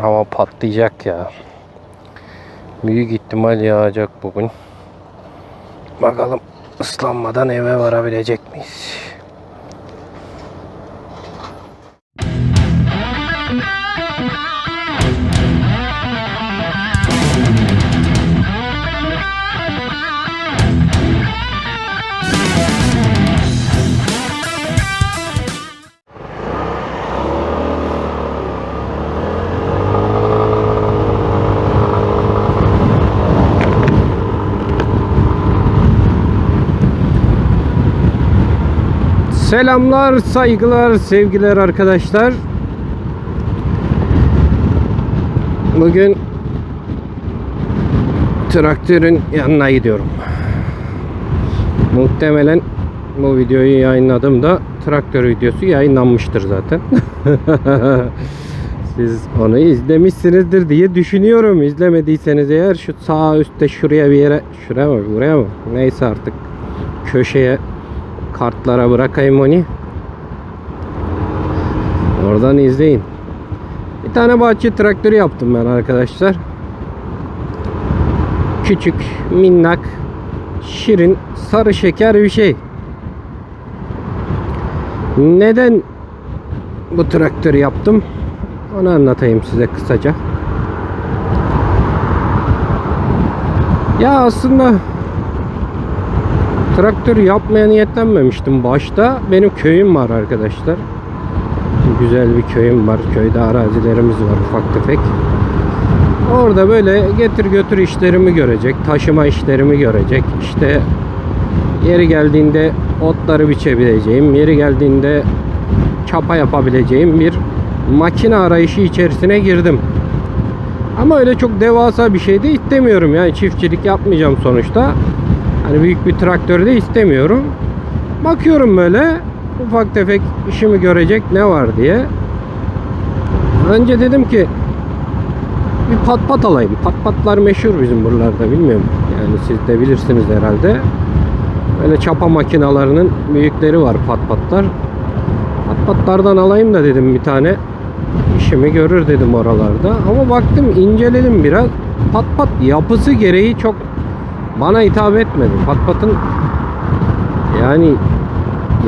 Hava patlayacak ya. Büyük ihtimal yağacak bugün. Bakalım ıslanmadan eve varabilecek miyiz? Selamlar, saygılar, sevgiler arkadaşlar. Bugün traktörün yanına gidiyorum. Muhtemelen bu videoyu yayınladığımda traktör videosu yayınlanmıştır zaten. Siz onu izlemişsinizdir diye düşünüyorum. İzlemediyseniz eğer şu sağ üstte şuraya bir yere, şuraya mı, buraya mı? Neyse artık köşeye kartlara bırakayım onu. Oradan izleyin. Bir tane bahçe traktörü yaptım ben arkadaşlar. Küçük, minnak, şirin, sarı şeker bir şey. Neden bu traktörü yaptım? Onu anlatayım size kısaca. Ya aslında traktör yapmaya niyetlenmemiştim başta. Benim köyüm var arkadaşlar. Güzel bir köyüm var. Köyde arazilerimiz var ufak tefek. Orada böyle getir götür işlerimi görecek. Taşıma işlerimi görecek. İşte yeri geldiğinde otları biçebileceğim. Yeri geldiğinde çapa yapabileceğim bir makine arayışı içerisine girdim. Ama öyle çok devasa bir şey de istemiyorum. Yani çiftçilik yapmayacağım sonuçta. Hani büyük bir traktör de istemiyorum. Bakıyorum böyle ufak tefek işimi görecek ne var diye. Önce dedim ki bir pat pat alayım. Pat patlar meşhur bizim buralarda bilmiyorum. Yani siz de bilirsiniz herhalde. Böyle çapa makinalarının büyükleri var pat patlar. Pat patlardan alayım da dedim bir tane. İşimi görür dedim oralarda. Ama baktım inceledim biraz. Pat pat yapısı gereği çok bana hitap etmedi. Pat patın yani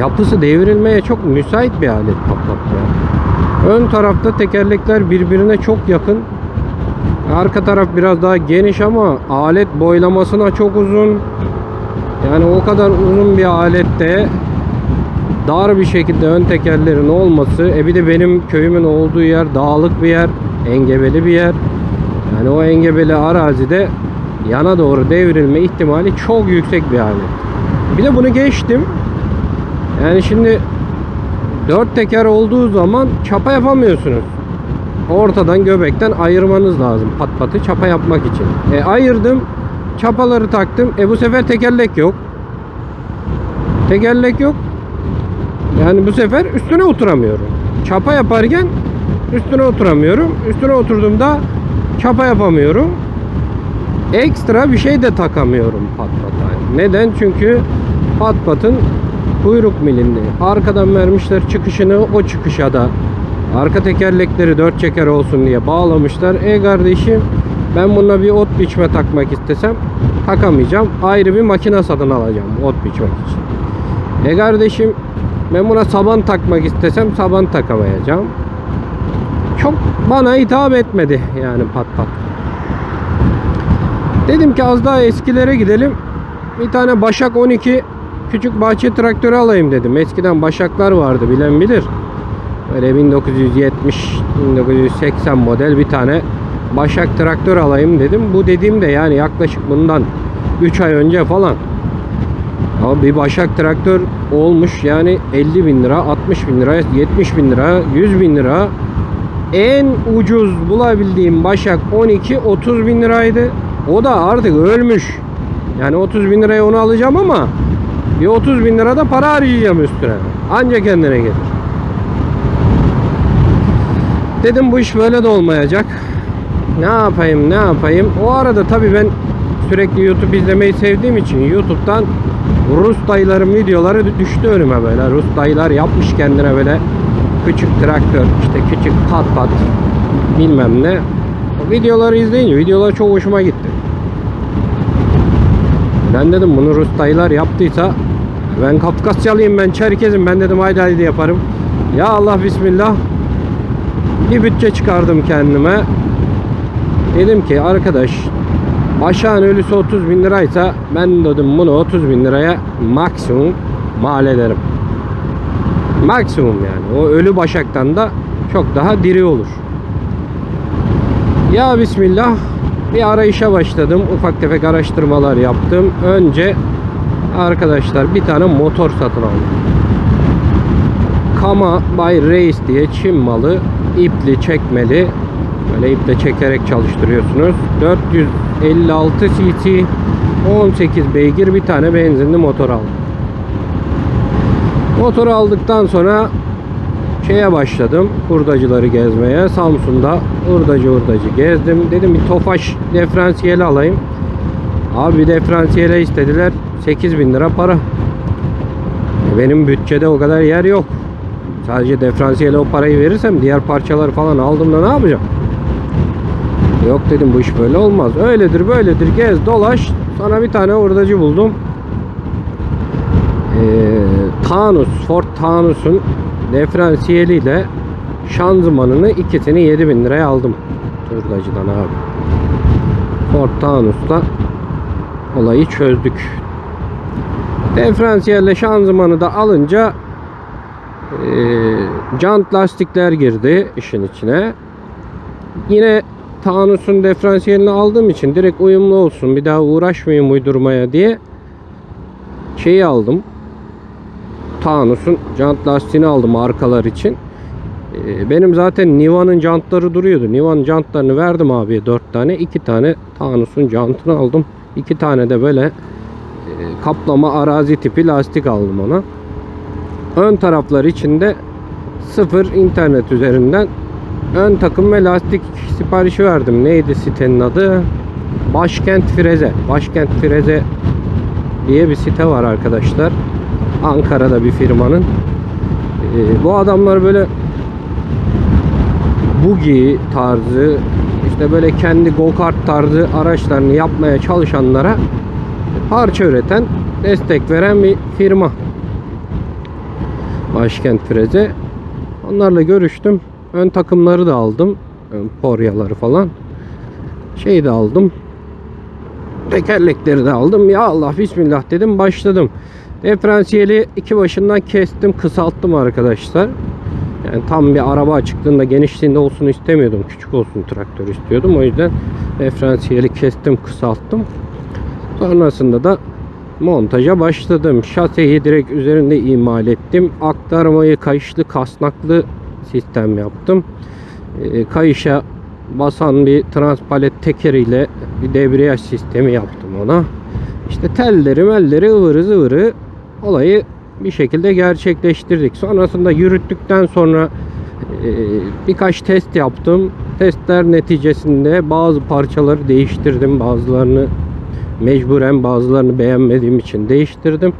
yapısı devrilmeye çok müsait bir alet pat pat ya. Ön tarafta tekerlekler birbirine çok yakın. Arka taraf biraz daha geniş ama alet boylamasına çok uzun. Yani o kadar uzun bir alette dar bir şekilde ön tekerlerin olması. E bir de benim köyümün olduğu yer dağlık bir yer, engebeli bir yer. Yani o engebeli arazide yana doğru devrilme ihtimali çok yüksek bir alet. Bir de bunu geçtim. Yani şimdi dört teker olduğu zaman çapa yapamıyorsunuz. Ortadan göbekten ayırmanız lazım pat patı çapa yapmak için. E ayırdım. Çapaları taktım. E bu sefer tekerlek yok. Tekerlek yok. Yani bu sefer üstüne oturamıyorum. Çapa yaparken üstüne oturamıyorum. Üstüne oturduğumda çapa yapamıyorum. Ekstra bir şey de takamıyorum pat pata. Neden? Çünkü pat patın kuyruk milini. Arkadan vermişler çıkışını o çıkışa da arka tekerlekleri dört çeker olsun diye bağlamışlar. E kardeşim ben buna bir ot biçme takmak istesem takamayacağım. Ayrı bir makine satın alacağım ot biçmek için. E kardeşim ben buna saban takmak istesem saban takamayacağım. Çok bana hitap etmedi yani pat pat. Dedim ki az daha eskilere gidelim. Bir tane Başak 12 küçük bahçe traktörü alayım dedim. Eskiden Başaklar vardı bilen bilir. Böyle 1970 1980 model bir tane Başak traktör alayım dedim. Bu dediğim de yani yaklaşık bundan 3 ay önce falan. Ama bir Başak traktör olmuş yani 50 bin lira, 60 bin lira, 70 bin lira, 100 bin lira. En ucuz bulabildiğim Başak 12 30 bin liraydı. O da artık ölmüş. Yani 30 bin liraya onu alacağım ama bir 30 bin lira da para harcayacağım üstüne. Anca kendine gelir. Dedim bu iş böyle de olmayacak. Ne yapayım ne yapayım. O arada tabii ben sürekli YouTube izlemeyi sevdiğim için YouTube'dan Rus dayıların videoları düştü önüme böyle. Rus dayılar yapmış kendine böyle küçük traktör, işte küçük pat pat bilmem ne. O videoları izleyince videolar çok hoşuma gitti. Ben dedim bunu Rus dayılar yaptıysa ben Kafkasyalıyım ben Çerkezim ben dedim haydi haydi yaparım. Ya Allah bismillah bir bütçe çıkardım kendime. Dedim ki arkadaş aşağın ölüsü 30 bin liraysa ben dedim bunu 30 bin liraya maksimum mal ederim. Maksimum yani. O ölü başaktan da çok daha diri olur. Ya Bismillah bir arayışa başladım. Ufak tefek araştırmalar yaptım. Önce arkadaşlar bir tane motor satın aldım. Kama Bay Reis diye Çin malı ipli çekmeli böyle iple çekerek çalıştırıyorsunuz 456 cc 18 beygir bir tane benzinli motor aldım motoru aldıktan sonra şeye başladım hurdacıları gezmeye Samsun'da hurdacı hurdacı gezdim dedim bir Tofaş diferansiyeli alayım abi bir diferansiyele istediler 8000 lira para benim bütçede o kadar yer yok Sadece diferansiyele o parayı verirsem diğer parçaları falan aldığımda ne yapacağım? Yok dedim bu iş böyle olmaz. Öyledir böyledir gez dolaş. Sonra bir tane hurdacı buldum. Ee, Tanus, Ford Tanus'un diferansiyeliyle şanzımanını ikisini 7000 liraya aldım. Hurdacıdan abi. Ford Tanus'la olayı çözdük. Diferansiyelle şanzımanı da alınca ee, jant lastikler girdi işin içine. Yine Tanus'un diferansiyelini aldığım için direkt uyumlu olsun. Bir daha uğraşmayayım uydurmaya diye şeyi aldım. Tanus'un jant lastiğini aldım arkalar için. Ee, benim zaten Niva'nın jantları duruyordu. Niva'nın jantlarını verdim abiye 4 tane. 2 tane Tanus'un jantını aldım. 2 tane de böyle e, kaplama arazi tipi lastik aldım ona. Ön taraflar içinde sıfır internet üzerinden ön takım ve lastik siparişi verdim. Neydi sitenin adı? Başkent Freze. Başkent Freze diye bir site var arkadaşlar. Ankara'da bir firmanın. Ee, bu adamlar böyle bugi tarzı işte böyle kendi go-kart tarzı araçlarını yapmaya çalışanlara parça üreten, destek veren bir firma. Başkent Freze. Onlarla görüştüm. Ön takımları da aldım. Ön poryaları falan. Şeyi de aldım. Tekerlekleri de aldım. Ya Allah bismillah dedim başladım. Diferansiyeli iki başından kestim kısalttım arkadaşlar. Yani tam bir araba açıklığında genişliğinde olsun istemiyordum. Küçük olsun traktör istiyordum. O yüzden diferansiyeli kestim kısalttım. Sonrasında da montaja başladım. Şaseyi direkt üzerinde imal ettim. Aktarmayı kayışlı kasnaklı sistem yaptım. Ee, kayışa basan bir transpalet tekeriyle bir debriyaj sistemi yaptım ona. İşte telleri melleri ıvırı zıvırı olayı bir şekilde gerçekleştirdik. Sonrasında yürüttükten sonra e, birkaç test yaptım. Testler neticesinde bazı parçaları değiştirdim. Bazılarını mecburen bazılarını beğenmediğim için değiştirdim.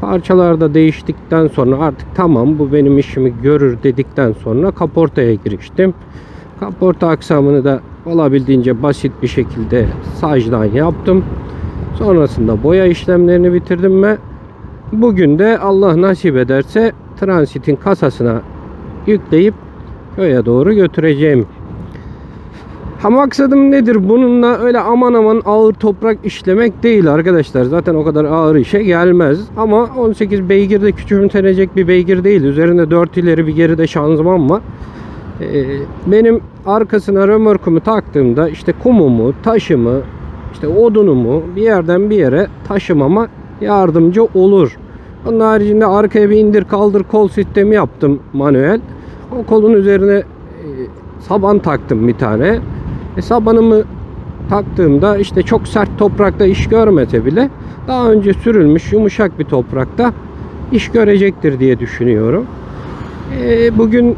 Parçalar da değiştikten sonra artık tamam bu benim işimi görür dedikten sonra kaportaya giriştim. Kaporta aksamını da olabildiğince basit bir şekilde sajdan yaptım. Sonrasında boya işlemlerini bitirdim ve bugün de Allah nasip ederse transitin kasasına yükleyip köye doğru götüreceğim. Ha maksadım nedir? Bununla öyle aman aman ağır toprak işlemek değil arkadaşlar. Zaten o kadar ağır işe gelmez. Ama 18 beygir de küçümsenecek bir beygir değil. Üzerinde 4 ileri bir geride şanzıman var. Ee, benim arkasına römorkumu taktığımda işte kumumu, taşımı, işte odunumu bir yerden bir yere taşımama yardımcı olur. Onun haricinde arkaya bir indir kaldır kol sistemi yaptım manuel. O kolun üzerine e, saban taktım bir tane. E, sabanımı taktığımda işte çok sert toprakta iş görmese bile daha önce sürülmüş yumuşak bir toprakta iş görecektir diye düşünüyorum. E, bugün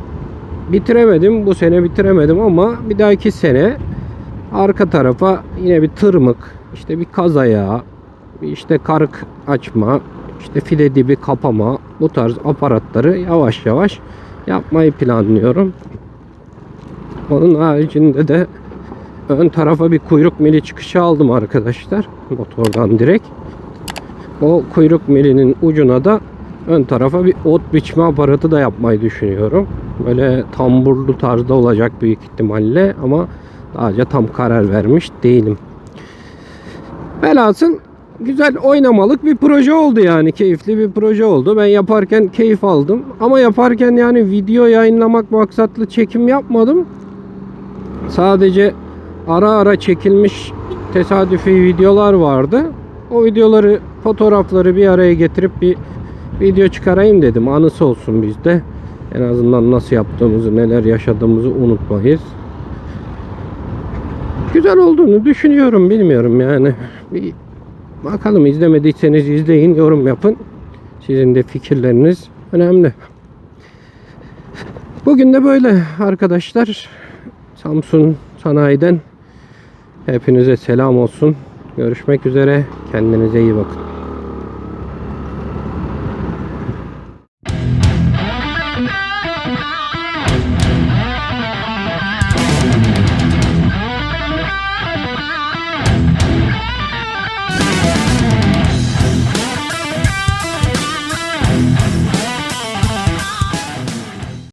bitiremedim. Bu sene bitiremedim ama bir dahaki sene arka tarafa yine bir tırmık, işte bir kaz ayağı, işte karık açma, işte fide dibi kapama bu tarz aparatları yavaş yavaş yapmayı planlıyorum. Onun haricinde de ön tarafa bir kuyruk mili çıkışı aldım arkadaşlar. Motordan direkt. O kuyruk milinin ucuna da ön tarafa bir ot biçme aparatı da yapmayı düşünüyorum. Böyle tamburlu tarzda olacak büyük ihtimalle ama daha tam karar vermiş değilim. Velhasıl güzel oynamalık bir proje oldu yani. Keyifli bir proje oldu. Ben yaparken keyif aldım. Ama yaparken yani video yayınlamak maksatlı çekim yapmadım. Sadece ara ara çekilmiş tesadüfi videolar vardı. O videoları, fotoğrafları bir araya getirip bir video çıkarayım dedim. Anısı olsun bizde. En azından nasıl yaptığımızı, neler yaşadığımızı unutmayız. Güzel olduğunu düşünüyorum. Bilmiyorum yani. Bir bakalım izlemediyseniz izleyin, yorum yapın. Sizin de fikirleriniz önemli. Bugün de böyle arkadaşlar. Samsun Sanayi'den hepinize selam olsun. Görüşmek üzere. Kendinize iyi bakın.